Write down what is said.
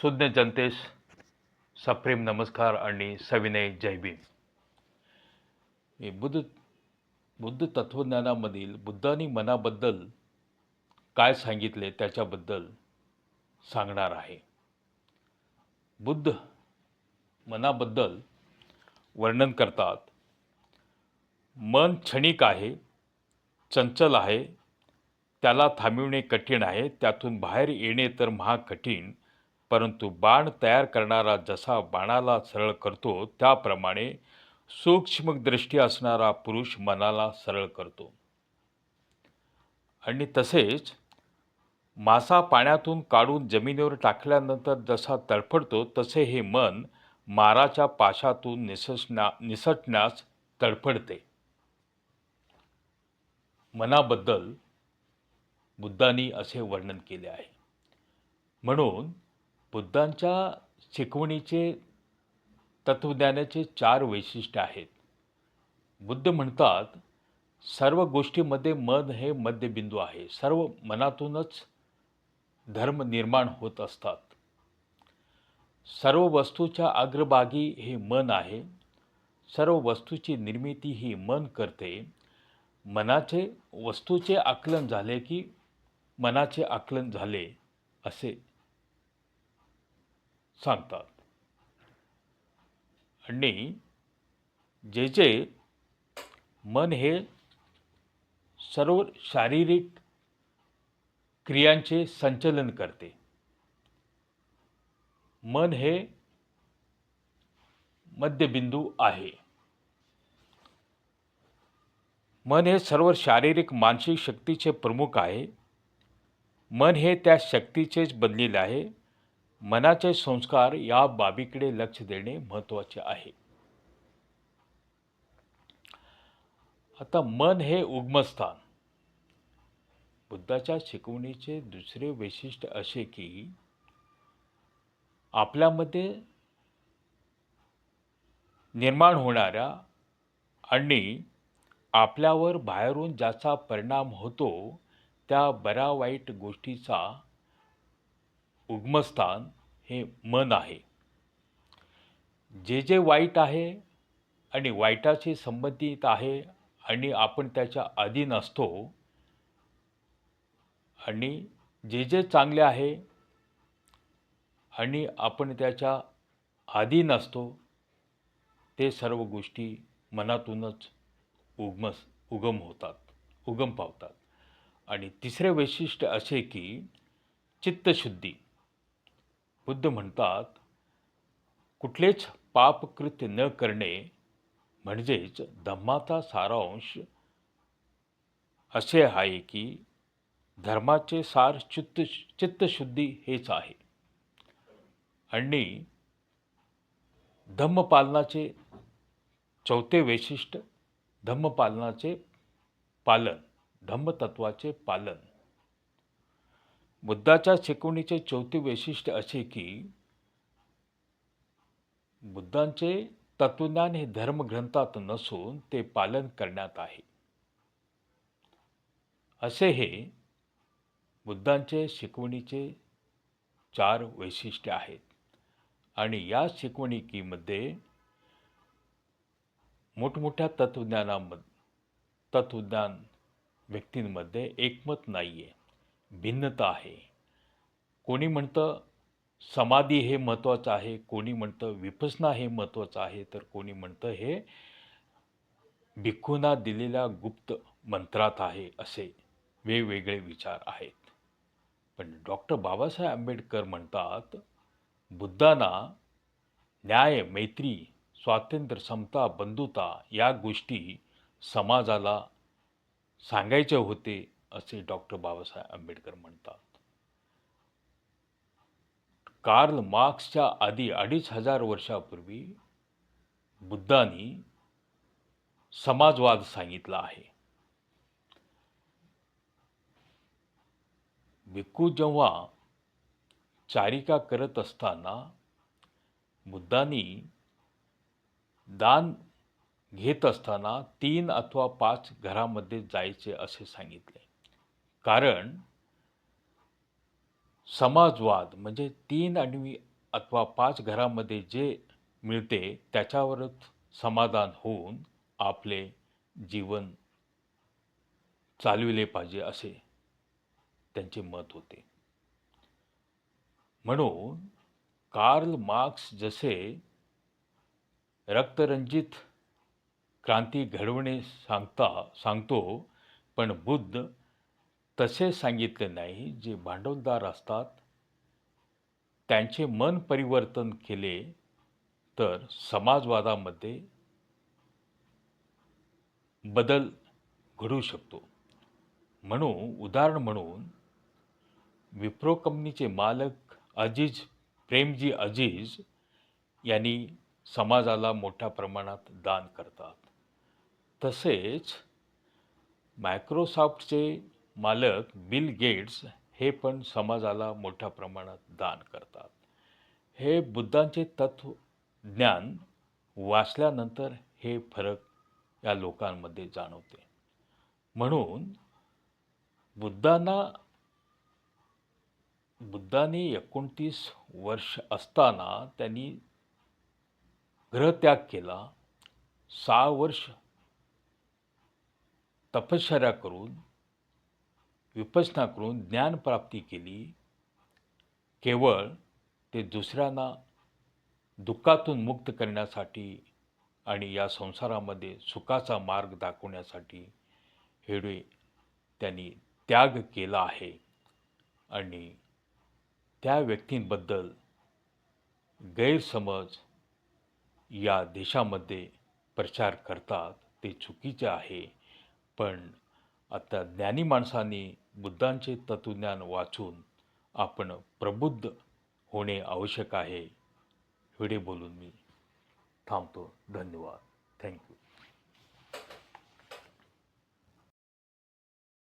सुज्ञ जनतेस सप्रेम नमस्कार आणि सविनय जय हे बुद्ध बुद्ध तत्त्वज्ञानामधील बुद्धांनी मनाबद्दल काय सांगितले त्याच्याबद्दल सांगणार आहे. बुद्ध मनाबद्दल वर्णन करतात. मन क्षणिक आहे चंचल आहे त्याला थांबविणे कठीण आहे त्यातून बाहेर येणे तर महाकठीण परंतु बाण तयार करणारा जसा बाणाला सरळ करतो त्याप्रमाणे सूक्ष्म दृष्टी असणारा पुरुष मनाला सरळ करतो. आणि तसेच मासा पाण्यातून काढून जमिनीवर टाकल्यानंतर जसा तडफडतो तसे हे मन माराच्या पाशातून निसटण्या निसटण्यास तडफडते. मनाबद्दल बुद्धांनी असे वर्णन केले आहे. म्हणून बुद्धांच्या शिकवणीचे तत्वज्ञानाचे चार वैशिष्ट्य आहेत. बुद्ध म्हणतात सर्व गोष्टीमध्ये मन हे मध्यबिंदू आहे. सर्व मनातूनच धर्म निर्माण होत असतात. सर्व वस्तूच्या अग्रभागी हे मन आहे. सर्व वस्तूची निर्मिती ही मन करते. मनाचे वस्तूचे आकलन झाले की मनाचे आकलन झाले असे सांगतात. आणि जे जे मन हे सर्व शारीरिक क्रियांचे संचलन करते. मन हे मध्यबिंदू आहे. मन हे सर्व शारीरिक मानसिक शक्तीचे प्रमुख आहे. मन हे त्या शक्तीचेच बनलेले आहे. मनाचे संस्कार या बाबीकडे लक्ष देणे महत्त्वाचे आहे. आता मन हे उगमस्थान. बुद्धाच्या शिकवणीचे दुसरे वैशिष्ट्य असे की आपल्यामध्ये निर्माण होणाऱ्या आणि आपल्यावर बाहेरून ज्याचा परिणाम होतो त्या बऱ्या वाईट गोष्टीचा उगमस्थान हे मन आहे. जे जे वाईट आहे आणि वाईटाशी संबंधित आहे आणि आपण त्याच्या अधीन असतो आणि जे जे चांगले आहे आणि आपण त्याच्या अधीन असतो ते सर्व गोष्टी मनातूनच उगमस उगम होतात उगम पावतात. आणि तिसरे वैशिष्ट्य असे की चित्तशुद्धी. बुद्ध म्हणतात कुठलेच पापकृत्य न करणे म्हणजेच धम्माचा सारांश असे आहे की धर्माचे सार चित्त चित्तशुद्धी हेच आहे. आणि धम्मपालनाचे चौथे वैशिष्ट्य धम्मपालनाचे पालन धम्मतत्वाचे पालन बुद्धाच्या शिकवणीचे चौथे वैशिष्ट्य असे की बुद्धांचे तत्वज्ञान हे धर्मग्रंथात नसून ते पालन करण्यात आहे. असे हे बुद्धांचे शिकवणीचे चार वैशिष्ट्य आहेत. आणि या शिकवणिकीमध्ये मोठमोठ्या तत्वज्ञानामध्ये तत्वज्ञान व्यक्तींमध्ये एकमत नाही आहे भिन्नता आहे. कोणी म्हणतं समाधी हे महत्त्वाचं आहे कोणी म्हणतं विपसना हे महत्त्वाचं आहे तर कोणी म्हणतं हे भिक्खूंना दिलेल्या गुप्त मंत्रात आहे असे वेगवेगळे विचार आहेत. पण डॉक्टर बाबासाहेब आंबेडकर म्हणतात बुद्धांना न्याय मैत्री स्वातंत्र्य समता बंधुता या गोष्टी समाजाला सांगायचे होते असे डॉक्टर बाबासाहेब आंबेडकर म्हणतात. कार्ल मार्क्सच्या आधी अडीच हजार वर्षापूर्वी बुद्धांनी समाजवाद सांगितला आहे. भिक्खू जेव्हा चारिका करत असताना बुद्धांनी दान घेत असताना तीन अथवा पाच घरामध्ये जायचे असे सांगितले. कारण समाजवाद म्हणजे तीन आणि अथवा पाच घरामध्ये जे मिळते त्याच्यावरच समाधान होऊन आपले जीवन चालविले पाहिजे असे त्यांचे मत होते. म्हणून कार्ल मार्क्स जसे रक्तरंजित क्रांती घडवणे सांगता सांगतो पण बुद्ध तसे सांगितले नाही जे भांडवलदार असतात. त्यांचे मन परिवर्तन केले तर समाजवादामध्ये बदल घडू शकतो. म्हणून उदाहरण म्हणून विप्रो कंपनीचे मालक अजीज प्रेमजी अजीज यांनी समाजाला मोठ्या प्रमाणात दान करतात. तसेच मायक्रोसॉफ्टचे मालक बिल गेट्स हे पण समाजाला मोठ्या प्रमाणात दान करतात. हे बुद्धांचे तत्व ज्ञान वाचल्यानंतर हे फरक या लोकांमध्ये जाणवते. म्हणून बुद्धांना बुद्धाने एकोणतीस वर्ष असताना त्यांनी ग्रहत्याग केला. सहा वर्ष तपश्चर्या करून विपसना करून ज्ञानप्राप्ती केली केवळ ते दुसऱ्यांना दुःखातून मुक्त करण्यासाठी आणि या संसारामध्ये सुखाचा मार्ग दाखवण्यासाठी हेडे त्यांनी त्याग केला आहे आणि त्या व्यक्तींबद्दल गैरसमज या देशामध्ये प्रचार करतात ते चुकीचे आहे. पण आता ज्ञानी माणसांनी बुद्धांचे तत्वज्ञान वाचून आपण प्रबुद्ध होणे आवश्यक आहे. एवढे बोलून मी थांबतो. धन्यवाद. थँक्यू